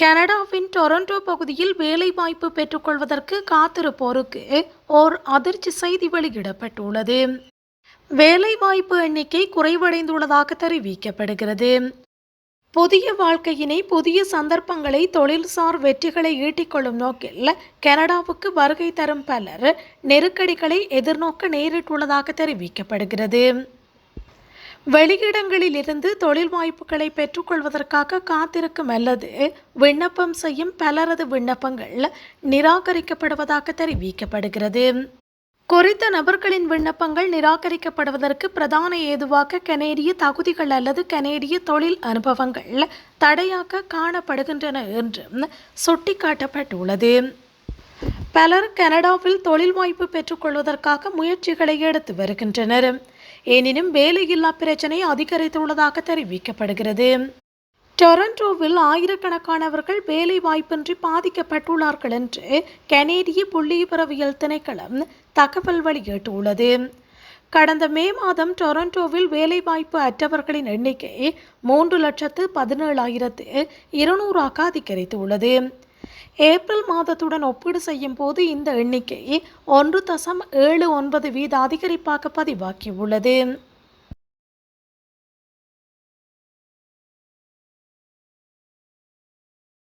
கனடாவின் டொரண்டோ பகுதியில் வேலைவாய்ப்பு பெற்றுக்கொள்வதற்கு காத்திருப்போருக்கு ஓர் அதிர்ச்சி செய்தி வெளியிடப்பட்டுள்ளது. வேலைவாய்ப்பு எண்ணிக்கை குறைவடைந்துள்ளதாக தெரிவிக்கப்படுகிறது. புதிய வாழ்க்கையினை புதிய சந்தர்ப்பங்களை தொழில்சார் வெற்றிகளை ஈட்டிக்கொள்ளும் நோக்கில் கனடாவுக்கு வருகை தரும் பலர் நெருக்கடிகளை எதிர்நோக்க நேரிட்டுள்ளதாக தெரிவிக்கப்படுகிறது. வெளியிடங்களிலிருந்து தொழில் வாய்ப்புகளை பெற்றுக்கொள்வதற்காக காத்திருக்கும் அல்லது விண்ணப்பம் செய்யும் பலரது விண்ணப்பங்கள் நிராகரிக்கப்படுவதாக தெரிவிக்கப்படுகிறது. குறித்த நபர்களின் விண்ணப்பங்கள் நிராகரிக்கப்படுவதற்கு பிரதான ஏதுவாக கனேடிய தகுதிகள் அல்லது கனேடிய தொழில் அனுபவங்கள் தடையாக காணப்படுகின்றன என்றும் சுட்டிக்காட்டப்பட்டுள்ளது. பலர் கனடாவில் தொழில் வாய்ப்பு பெற்றுக்கொள்வதற்காக முயற்சிகளை எடுத்து வருகின்றனர். எனினும் வேலையில்லா பிரச்சனை அதிகரித்துள்ளதாக தெரிவிக்கப்படுகிறது. டொரண்டோவில் ஆயிரக்கணக்கானவர்கள் வேலை வாய்ப்பின்றி பாதிக்கப்பட்டுள்ளார்கள் என்று கனேடிய புள்ளிவிவரவியல் திணைக்களம் தகவல் வெளியிட்டுள்ளது. கடந்த மே மாதம் டொரண்டோவில் வேலைவாய்ப்பு அற்றவர்களின் எண்ணிக்கை மூன்று லட்சத்து பதினேழாயிரத்து இருநூறாக அதிகரித்துள்ளது. ஏப்ரல் மாதத்துடன் ஒப்பீடு செய்யும் போது இந்த எண்ணிக்கை ஒன்று தசம் ஏழு ஒன்பது வீத அதிகரிப்பாக பதிவாகியுள்ளது.